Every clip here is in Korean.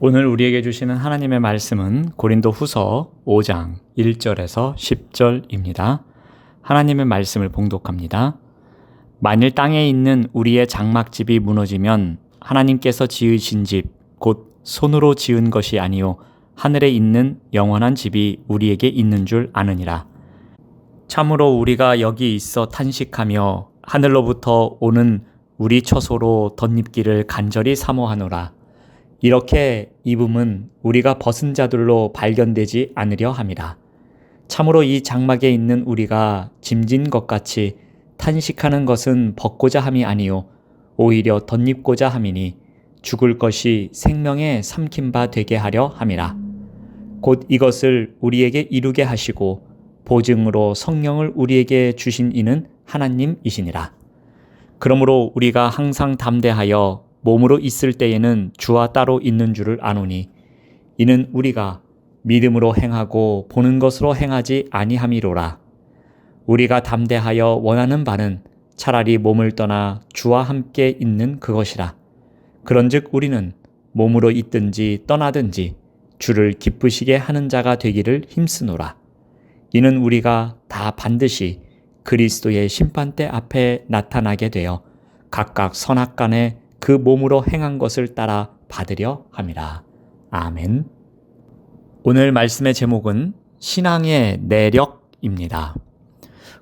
오늘 우리에게 주시는 하나님의 말씀은 고린도 후서 5장 1절에서 10절입니다. 하나님의 말씀을 봉독합니다. 만일 땅에 있는 우리의 장막집이 무너지면 하나님께서 지으신 집, 곧 손으로 지은 것이 아니요 하늘에 있는 영원한 집이 우리에게 있는 줄 아느니라. 참으로 우리가 여기 있어 탄식하며 하늘로부터 오는 우리 처소로 덧입기를 간절히 사모하노라. 이렇게 입음은 우리가 벗은 자들로 발견되지 않으려 함이라. 참으로 이 장막에 있는 우리가 짐진 것 같이 탄식하는 것은 벗고자 함이 아니요 오히려 덧입고자 함이니 죽을 것이 생명에 삼킨 바 되게 하려 함이라. 곧 이것을 우리에게 이루게 하시고 보증으로 성령을 우리에게 주신 이는 하나님이시니라. 그러므로 우리가 항상 담대하여 몸으로 있을 때에는 주와 따로 있는 줄을 아노니 이는 우리가 믿음으로 행하고 보는 것으로 행하지 아니함이로라. 우리가 담대하여 원하는 바는 차라리 몸을 떠나 주와 함께 있는 그것이라. 그런즉 우리는 몸으로 있든지 떠나든지 주를 기쁘시게 하는 자가 되기를 힘쓰노라. 이는 우리가 다 반드시 그리스도의 심판대 앞에 나타나게 되어 각각 선악 간에 그 몸으로 행한 것을 따라 받으려 함이라. 아멘. 오늘 말씀의 제목은 신앙의 내력입니다.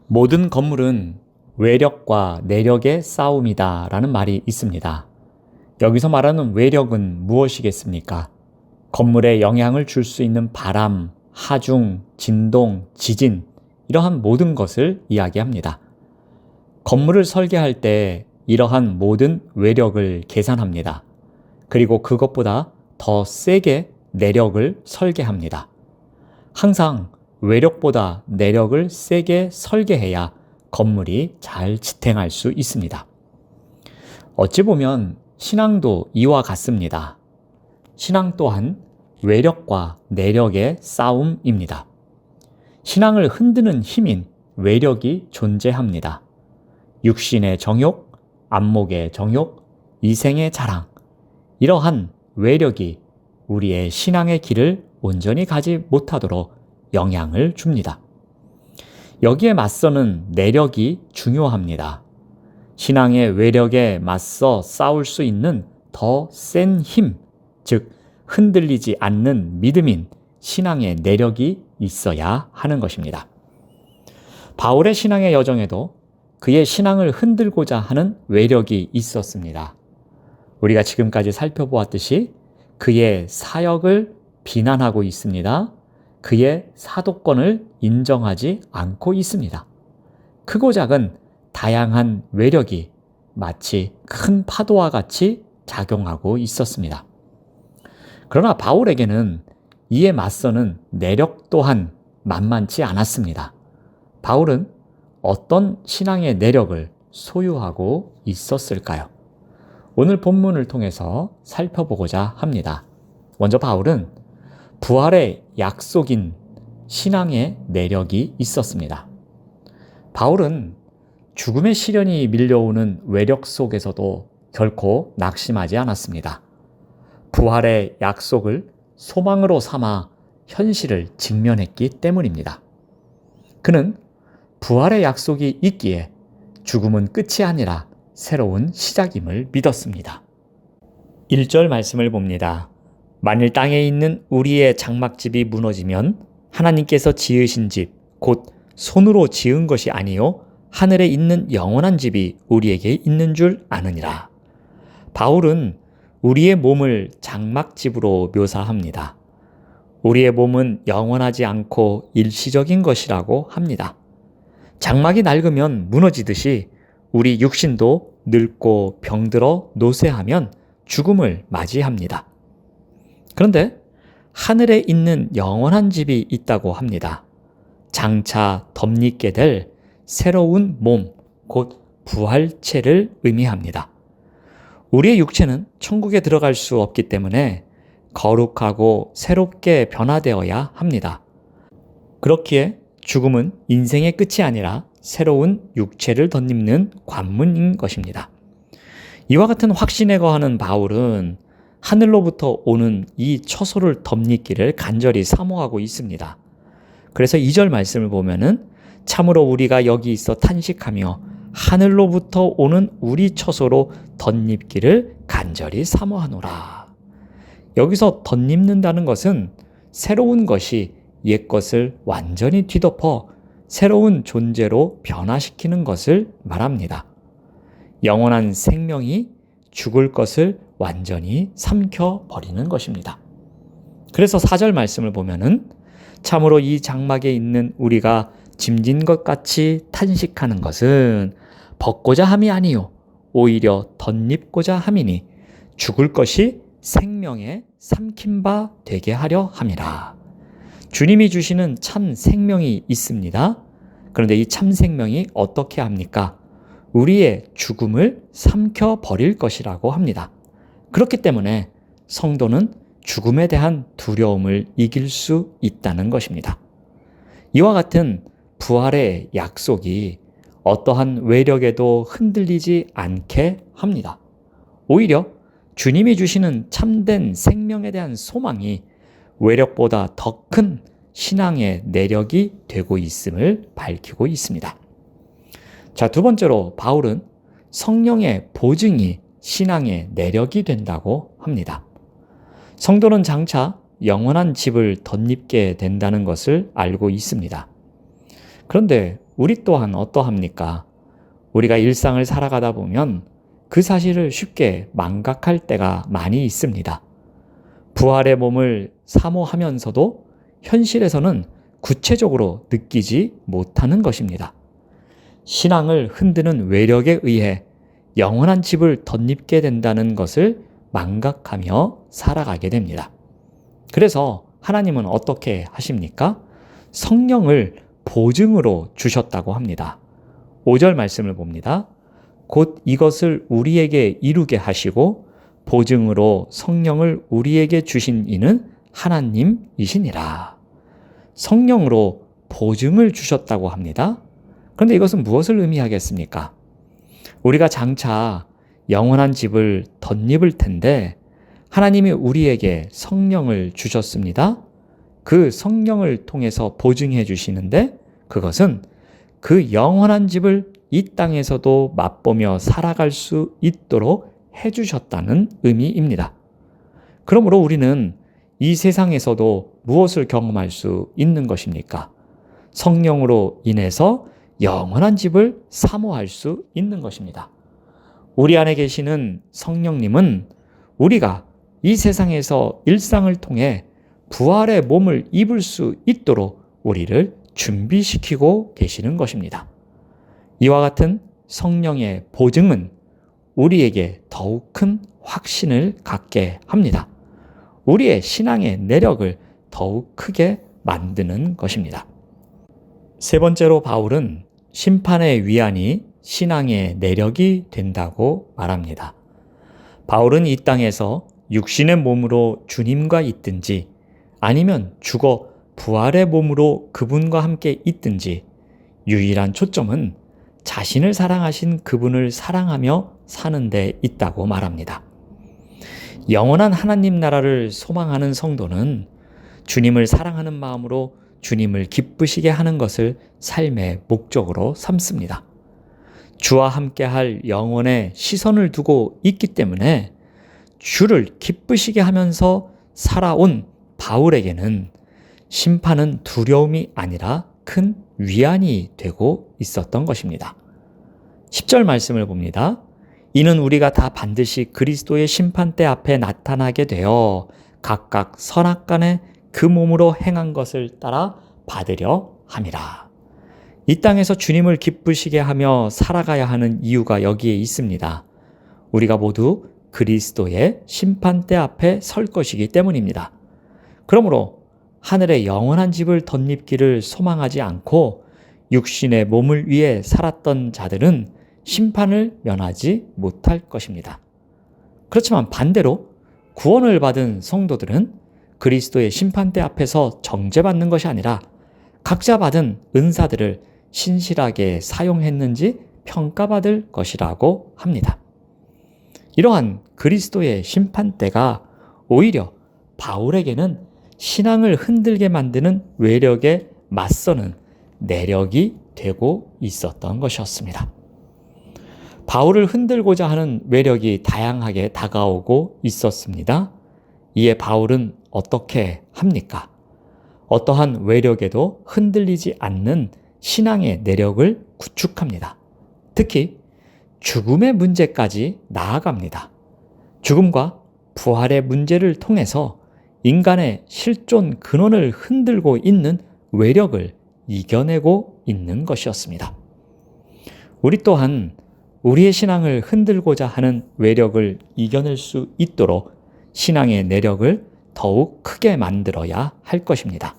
모든 건물은 외력과 내력의 싸움이다 라는 말이 있습니다. 여기서 말하는 외력은 무엇이겠습니까? 건물에 영향을 줄 수 있는 바람, 하중, 진동, 지진, 이러한 모든 것을 이야기합니다. 건물을 설계할 때 이러한 모든 외력을 계산합니다. 그리고 그것보다 더 세게 내력을 설계합니다. 항상 외력보다 내력을 세게 설계해야 건물이 잘 지탱할 수 있습니다. 어찌 보면 신앙도 이와 같습니다. 신앙 또한 외력과 내력의 싸움입니다. 신앙을 흔드는 힘인 외력이 존재합니다. 육신의 정욕, 안목의 정욕, 이생의 자랑, 이러한 외력이 우리의 신앙의 길을 온전히 가지 못하도록 영향을 줍니다. 여기에 맞서는 내력이 중요합니다. 신앙의 외력에 맞서 싸울 수 있는 더 센 힘, 즉, 흔들리지 않는 믿음인 신앙의 내력이 있어야 하는 것입니다. 바울의 신앙의 여정에도 그의 신앙을 흔들고자 하는 외력이 있었습니다. 우리가 지금까지 살펴보았듯이 그의 사역을 비난하고 있습니다. 그의 사도권을 인정하지 않고 있습니다. 크고 작은 다양한 외력이 마치 큰 파도와 같이 작용하고 있었습니다. 그러나 바울에게는 이에 맞서는 내력 또한 만만치 않았습니다. 바울은 어떤 신앙의 내력을 소유하고 있었을까요? 오늘 본문을 통해서 살펴보고자 합니다. 먼저 바울은 부활의 약속인 신앙의 내력이 있었습니다. 바울은 죽음의 시련이 밀려오는 외력 속에서도 결코 낙심하지 않았습니다. 부활의 약속을 소망으로 삼아 현실을 직면했기 때문입니다. 그는 부활의 약속이 있기에 죽음은 끝이 아니라 새로운 시작임을 믿었습니다. 1절 말씀을 봅니다. 만일 땅에 있는 우리의 장막집이 무너지면 하나님께서 지으신 집, 곧 손으로 지은 것이 아니요 하늘에 있는 영원한 집이 우리에게 있는 줄 아느니라. 바울은 우리의 몸을 장막집으로 묘사합니다. 우리의 몸은 영원하지 않고 일시적인 것이라고 합니다. 장막이 낡으면 무너지듯이 우리 육신도 늙고 병들어 노쇠하면 죽음을 맞이합니다. 그런데 하늘에 있는 영원한 집이 있다고 합니다. 장차 덧입게 될 새로운 몸, 곧 부활체를 의미합니다. 우리의 육체는 천국에 들어갈 수 없기 때문에 거룩하고 새롭게 변화되어야 합니다. 그렇기에 죽음은 인생의 끝이 아니라 새로운 육체를 덧입는 관문인 것입니다. 이와 같은 확신에 거하는 바울은 하늘로부터 오는 이 처소를 덧입기를 간절히 사모하고 있습니다. 그래서 2절 말씀을 보면은 참으로 우리가 여기 있어 탄식하며 하늘로부터 오는 우리 처소로 덧입기를 간절히 사모하노라. 여기서 덧입는다는 것은 새로운 것이 옛 것을 완전히 뒤덮어 새로운 존재로 변화시키는 것을 말합니다. 영원한 생명이 죽을 것을 완전히 삼켜 버리는 것입니다. 그래서 4절 말씀을 보면은 참으로 이 장막에 있는 우리가 짐진 것 같이 탄식하는 것은 벗고자 함이 아니요 오히려 덧입고자 함이니 죽을 것이 생명에 삼킨 바 되게 하려 함이라. 주님이 주시는 참 생명이 있습니다. 그런데 이 참 생명이 어떻게 합니까? 우리의 죽음을 삼켜 버릴 것이라고 합니다. 그렇기 때문에 성도는 죽음에 대한 두려움을 이길 수 있다는 것입니다. 이와 같은 부활의 약속이 어떠한 외력에도 흔들리지 않게 합니다. 오히려 주님이 주시는 참된 생명에 대한 소망이 외력보다 더 큰 신앙의 내력이 되고 있음을 밝히고 있습니다. 자, 두 번째로 바울은 성령의 보증이 신앙의 내력이 된다고 합니다. 성도는 장차 영원한 집을 덧입게 된다는 것을 알고 있습니다. 그런데 우리 또한 어떠합니까? 우리가 일상을 살아가다 보면 그 사실을 쉽게 망각할 때가 많이 있습니다. 부활의 몸을 사모하면서도 현실에서는 구체적으로 느끼지 못하는 것입니다. 신앙을 흔드는 외력에 의해 영원한 집을 덧입게 된다는 것을 망각하며 살아가게 됩니다. 그래서 하나님은 어떻게 하십니까? 성령을 보증으로 주셨다고 합니다. 5절 말씀을 봅니다. 곧 이것을 우리에게 이루게 하시고 보증으로 성령을 우리에게 주신 이는 하나님이시니라. 성령으로 보증을 주셨다고 합니다. 그런데 이것은 무엇을 의미하겠습니까? 우리가 장차 영원한 집을 덧입을 텐데 하나님이 우리에게 성령을 주셨습니다. 그 성령을 통해서 보증해 주시는데 그것은 그 영원한 집을 이 땅에서도 맛보며 살아갈 수 있도록 해 주셨다는 의미입니다. 그러므로 우리는 이 세상에서도 무엇을 경험할 수 있는 것입니까? 성령으로 인해서 영원한 집을 사모할 수 있는 것입니다. 우리 안에 계시는 성령님은 우리가 이 세상에서 일상을 통해 부활의 몸을 입을 수 있도록 우리를 준비시키고 계시는 것입니다. 이와 같은 성령의 보증은 우리에게 더욱 큰 확신을 갖게 합니다. 우리의 신앙의 내력을 더욱 크게 만드는 것입니다. 세 번째로 바울은 심판의 위안이 신앙의 내력이 된다고 말합니다. 바울은 이 땅에서 육신의 몸으로 주님과 있든지 아니면 죽어 부활의 몸으로 그분과 함께 있든지 유일한 초점은 자신을 사랑하신 그분을 사랑하며 사는 데 있다고 말합니다. 영원한 하나님 나라를 소망하는 성도는 주님을 사랑하는 마음으로 주님을 기쁘시게 하는 것을 삶의 목적으로 삼습니다. 주와 함께 할 영혼의 시선을 두고 있기 때문에 주를 기쁘시게 하면서 살아온 바울에게는 심판은 두려움이 아니라 큰 위안이 되고 있었던 것입니다. 10절 말씀을 봅니다. 이는 우리가 다 반드시 그리스도의 심판대 앞에 나타나게 되어 각각 선악간에 그 몸으로 행한 것을 따라 받으려 함이라. 이 땅에서 주님을 기쁘시게 하며 살아가야 하는 이유가 여기에 있습니다. 우리가 모두 그리스도의 심판대 앞에 설 것이기 때문입니다. 그러므로 하늘의 영원한 집을 덧입기를 소망하지 않고 육신의 몸을 위해 살았던 자들은 심판을 면하지 못할 것입니다. 그렇지만 반대로 구원을 받은 성도들은 그리스도의 심판대 앞에서 정죄받는 것이 아니라 각자 받은 은사들을 신실하게 사용했는지 평가받을 것이라고 합니다. 이러한 그리스도의 심판대가 오히려 바울에게는 신앙을 흔들게 만드는 외력에 맞서는 내력이 되고 있었던 것이었습니다. 바울을 흔들고자 하는 외력이 다양하게 다가오고 있었습니다. 이에 바울은 어떻게 합니까? 어떠한 외력에도 흔들리지 않는 신앙의 내력을 구축합니다. 특히 죽음의 문제까지 나아갑니다. 죽음과 부활의 문제를 통해서 인간의 실존 근원을 흔들고 있는 외력을 이겨내고 있는 것이었습니다. 우리 또한 우리의 신앙을 흔들고자 하는 외력을 이겨낼 수 있도록 신앙의 내력을 더욱 크게 만들어야 할 것입니다.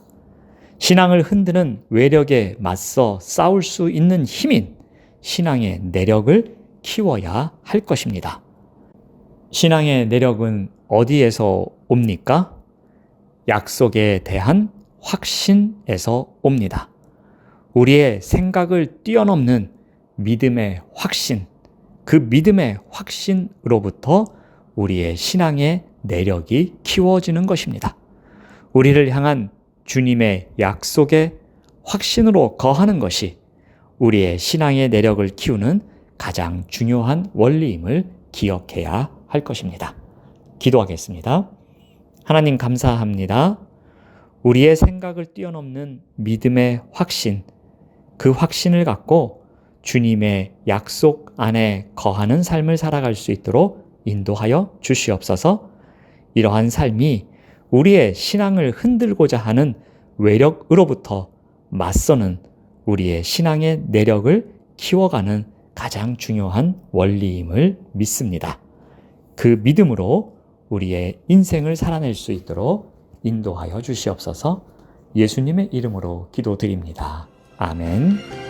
신앙을 흔드는 외력에 맞서 싸울 수 있는 힘인 신앙의 내력을 키워야 할 것입니다. 신앙의 내력은 어디에서 옵니까? 약속에 대한 확신에서 옵니다. 우리의 생각을 뛰어넘는 믿음의 확신, 그 믿음의 확신으로부터 우리의 신앙의 내력이 키워지는 것입니다. 우리를 향한 주님의 약속의 확신으로 거하는 것이 우리의 신앙의 내력을 키우는 가장 중요한 원리임을 기억해야 할 것입니다. 기도하겠습니다. 하나님 감사합니다. 우리의 생각을 뛰어넘는 믿음의 확신, 그 확신을 갖고 주님의 약속 안에 거하는 삶을 살아갈 수 있도록 인도하여 주시옵소서 이러한 삶이 우리의 신앙을 흔들고자 하는 외력으로부터 맞서는 우리의 신앙의 내력을 키워가는 가장 중요한 원리임을 믿습니다. 그 믿음으로 우리의 인생을 살아낼 수 있도록 인도하여 주시옵소서 예수님의 이름으로 기도드립니다. 아멘.